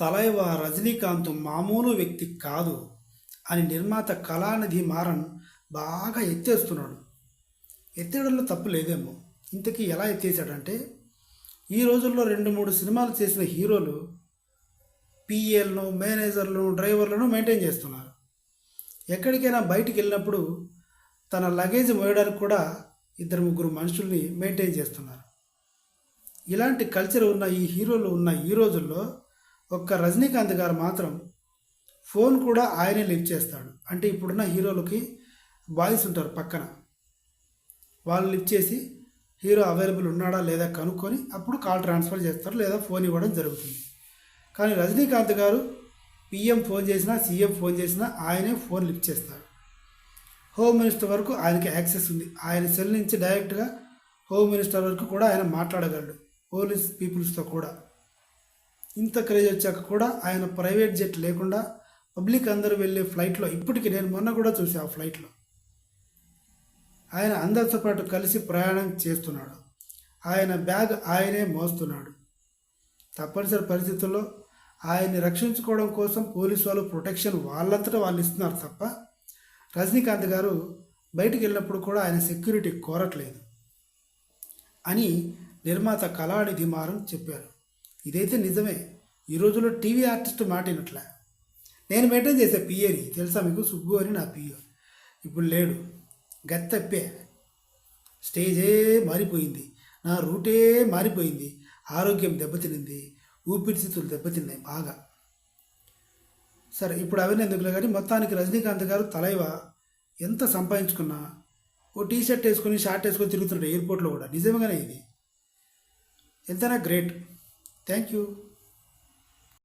తలైవ రజనీకాంత్ మామూలు వ్యక్తి కాదు అని నిర్మాత కళానిధి మారన్ బాగా ఎత్తేస్తున్నాడు. ఎత్తేయడంలో తప్పు లేదేమో. ఇంతకీ ఎలా ఎత్తేసాడంటే ఈ రోజుల్లో రెండు మూడు సినిమాలు చేసిన హీరోలు పిఏలను మేనేజర్లను డ్రైవర్లను మెయింటైన్ చేస్తున్నారు. ఎక్కడికైనా బయటికి వెళ్ళినప్పుడు తన లగేజ్ మోయడానికి కూడా ఇద్దరు ముగ్గురు మనుషుల్ని మెయింటైన్ చేస్తున్నారు. ఇలాంటి కల్చర్ ఉన్న ఈ హీరోలు ఉన్న ఈ రోజుల్లో ఒక్క రజనీకాంత్ గారు మాత్రం ఫోన్ కూడా ఆయనే లిఫ్ట్ చేస్తాడు. అంటే ఇప్పుడున్న హీరోలకి బాయ్స్ ఉంటారు పక్కన. వాళ్ళు లిఫ్ట్ చేసి హీరో అవైలబుల్ ఉన్నాడా లేదా కనుక్కొని అప్పుడు కాల్ ట్రాన్స్ఫర్ చేస్తారు లేదా ఫోన్ ఇవ్వడం జరుగుతుంది. కానీ రజనీకాంత్ గారు పిఎం ఫోన్ చేసినా సీఎం ఫోన్ చేసినా ఆయనే ఫోన్ లిఫ్ట్ చేస్తారు హోమ్ మినిస్టర్ వరకు ఆయనకి యాక్సెస్ ఉంది. ఆయన సెల్ నుంచి డైరెక్ట్గా హోమ్ మినిస్టర్ వరకు కూడా ఆయన మాట్లాడగలడు. పోలీస్ పీపుల్స్తో కూడా. ఇంత క్రేజ్ వచ్చాక కూడా ఆయన ప్రైవేట్ జెట్ లేకుండా పబ్లిక్ అందరూ వెళ్ళే ఫ్లైట్లో ఇప్పటికి నేను మొన్న కూడా చూసా ఆ ఫ్లైట్లో ఆయన అందరితో పాటు కలిసి ప్రయాణం చేస్తున్నాడు. ఆయన బ్యాగ్ ఆయనే మోస్తున్నాడు. తప్పనిసరి పరిస్థితుల్లో ఆయన్ని రక్షించుకోవడం కోసం పోలీసు వాళ్ళు ప్రొటెక్షన్ వాళ్ళంతటా వాళ్ళు ఇస్తున్నారు తప్ప రజనీకాంత్ గారు బయటికి వెళ్ళినప్పుడు కూడా ఆయన సెక్యూరిటీ కోరట్లేదు అని నిర్మాత కళాడి మారం చెప్పారు. ఇదైతే నిజమే. ఈ రోజుల్లో టీవీ ఆర్టిస్ట్ మాటినట్ల. నేను మెయింటైన్ చేసే పిఏని తెలుసా మీకు? సుబ్బు అని నా పిఏ ఇప్పుడు లేడు. గత్తప్పే. స్టేజే మారిపోయింది. నా రూటే మారిపోయింది. ఆరోగ్యం దెబ్బతినింది. ఊపిరితిత్తులు దెబ్బతిన్నాయి బాగా. సరే ఇప్పుడు అవన్నీ ఎందుకులే కానీ మొత్తానికి రజనీకాంత్ గారు తలైవ ఎంత సంపాదించుకున్నా ఓ టీ షర్ట్ వేసుకొని షార్ట్ వేసుకొని తిరుగుతున్నాడు ఎయిర్పోర్ట్లో కూడా. నిజంగానే ఇది. ఎంతైనా గ్రేట్. Thank you.